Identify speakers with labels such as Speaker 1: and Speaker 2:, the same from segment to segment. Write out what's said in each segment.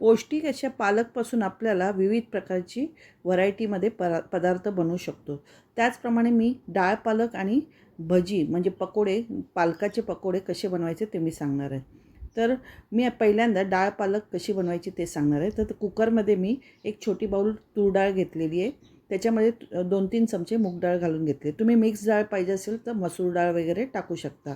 Speaker 1: पौष्टिक अशा पालकपासून आपल्याला विविध प्रकारची व्हरायटीमध्ये परा पदार्थ बनवू शकतो. त्याचप्रमाणे मी डाळ पालक आणि भजी म्हणजे पकोडे पालकाचे पकोडे कसे बनवायचे ते मी सांगणार आहे. तर मी पहिल्यांदा डाळ पालक कशी बनवायची ते सांगणार आहे. तर कुकरमध्ये मी एक छोटी बाऊल तूर डाळ घेतलेली आहे. त्याच्यामध्ये दोन तीन चमचे मूग डाळ घालून घेतले तुम्ही मिक्स डाळ पाहिजे असेल तर मसूर डाळ वगैरे टाकू शकता.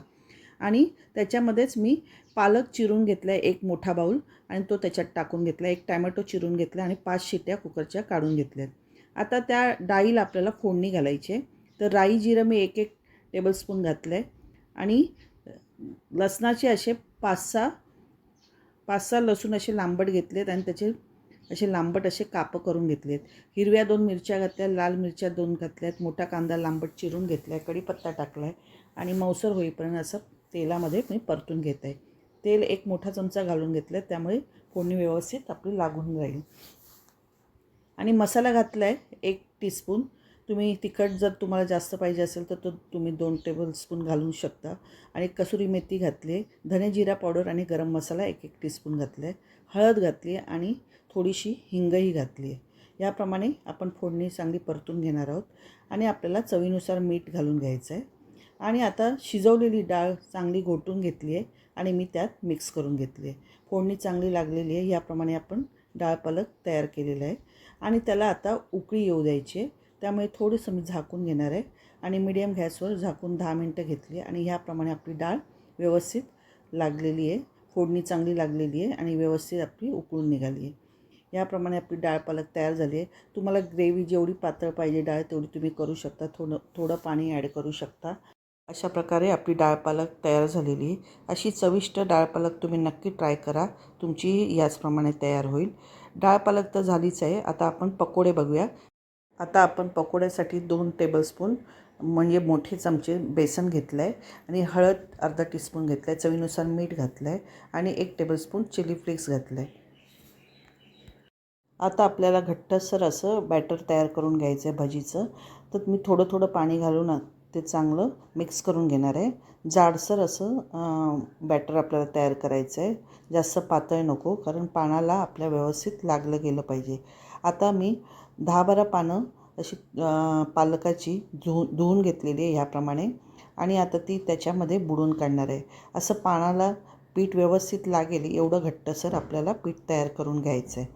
Speaker 1: आणि त्याच्यामध्येच मी पालक चिरून घेतला आहे एक मोठा बाऊल आणि तो त्याच्यात टाकून घेतला एक टॅमॅटो चिरून घेतला आणि पाच शिट्या कुकरच्या काढून घेतल्यात. आता त्या डाळीला आपल्याला फोडणी घालायची आहे. तर राई जिरं मी एक एक टेबलस्पून घातलं आहे आणि लसणाचे असे पाच सहा पाच सहा लसूण असे लांबट घेतलेत आणि त्याचे असे लांबट असे कापं करून घेतलेत. हिरव्या दोन मिरच्या घातल्या लाल मिरच्या दोन घातल्यात मोठा कांदा लांबट चिरून घेतला आहे कढीपत्ता टाकला आहे आणि मौसर होईपर्यंत असं तेलामध्ये मी परतून घेत. आहे तेल एक मोठा चमचा घालून घेतलं आहे त्यामुळे फोडणी व्यवस्थित आपली लागून राहील. आणि मसाला घातला आहे एक टीस्पून तुम्ही तिखट जर तुम्हाला जास्त पाहिजे असेल तर तो तुम्ही दोन टेबलस्पून घालू शकता. आणि कसुरी मेथी घातली आहे धने जिरा पावडर आणि गरम मसाला एक एक टीस्पून घातला आहे हळद घातली आहे आणि थोडीशी हिंगही घातली आहे. याप्रमाणे आपण फोडणी चांगली परतून घेणार आहोत. आणि आपल्याला चवीनुसार मीठ घालून घ्यायचं आहे आणि आता शिजवलेली डाळ चांगली घोटून घेतली आहे आणि मी त्यात मिक्स करून घेतली आहे. फोडणी चांगली लागलेली आहे याप्रमाणे आपण डाळ पालक तयार केलेला आहे. आणि त्याला आता उकळी येऊ द्यायची आहे. त्यामुळे थोडंसं मी झाकून घेणार आहे. आणि मीडियम गॅसवर झाकून दहा मिनटं घेतली आणि ह्याप्रमाणे आपली डाळ व्यवस्थित लागलेली आहे. फोडणी चांगली लागलेली आहे आणि व्यवस्थित आपली उकळून निघाली आहे. याप्रमाणे आपली डाळ पालक तयार झाली आहे. तुम्हाला ग्रेव्ही जेवढी पातळ पाहिजे डाळ तेवढी तुम्ही करू शकता. थोडं थोडं पाणी ॲड करू शकता. अशा प्रकारे आपली डाळ पालक तयार झालेली आहे. अशी चविष्ट डाळ पालक तुम्ही नक्की ट्राय करा. तुमची याचप्रमाणे तयार होईल. डाळ पालक तर झालीच आहे. आता आपण पकोडे बघूया. आता आपण पकोड्यासाठी दोन टेबलस्पून म्हणजे मोठे चमचे बेसन घेतलं आहे आणि हळद अर्धा टीस्पून घेतलं आहे चवीनुसार मीठ घातलं आहे आणि एक टेबलस्पून चिली फ्लेक्स घातलं आहे आता आपल्याला घट्टसर असं बॅटर तयार करून घ्यायचं आहे भजीचं. तर मी थोडं थोडं पाणी घालून ते चांगलं मिक्स करून घेणार आहे. जाडसर असं बॅटर आपल्याला तयार करायचं आहे. जास्त पातळ नको कारण पानाला आपल्या व्यवस्थित लागलं गेलं पाहिजे. आता मी दहा बारा पानं अशी पालकाची धु धुवून घेतलेली आहे ह्याप्रमाणे. आणि आता ती त्याच्यामध्ये बुडून काढणार आहे. असं पानाला पीठ व्यवस्थित लागेल एवढं घट्टसर आपल्याला पीठ तयार करून घ्यायचं आहे.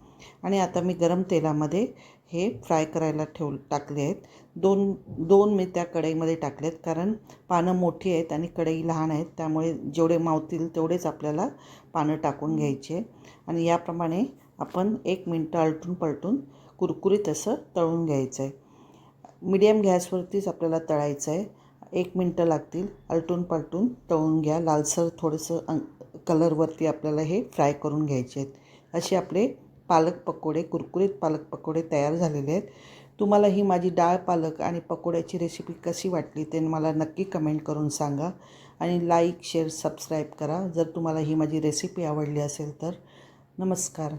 Speaker 1: आणि आता मी गरम तेलामध्ये हे फ्राय करायला ठेव टाकले आहेत. दोन दोन मी त्या कढईमध्ये टाकले आहेत कारण पानं मोठी आहेत आणि कढई लहान आहेत त्यामुळे जेवढे मावतील तेवढेच आपल्याला पानं टाकून घ्यायचे आणि याप्रमाणे आपण एक मिनटं आलटून पलटून कुरकुरीत असं तळून घ्यायचं आहे. मिडियम गॅसवरतीच आपल्याला तळायचं आहे. एक मिनटं लागतील आलटून पलटून तळून घ्या. लालसर थोडंसं कलरवरती आपल्याला हे फ्राय करून घ्यायचे आहेत. असे आपले पालक पकोडे कुरकुरीत पालक पकोडे तयार झालेले आहेत. तुम्हाला ही माझी डाळ पालक आणि पकोड्याची रेसिपी कशी वाटली ते मला नक्की कमेंट करून सांगा. आणि लाईक शेअर सबस्क्राईब करा. जर तुम्हाला ही माझी रेसिपी आवडली असेल तर. नमस्कार.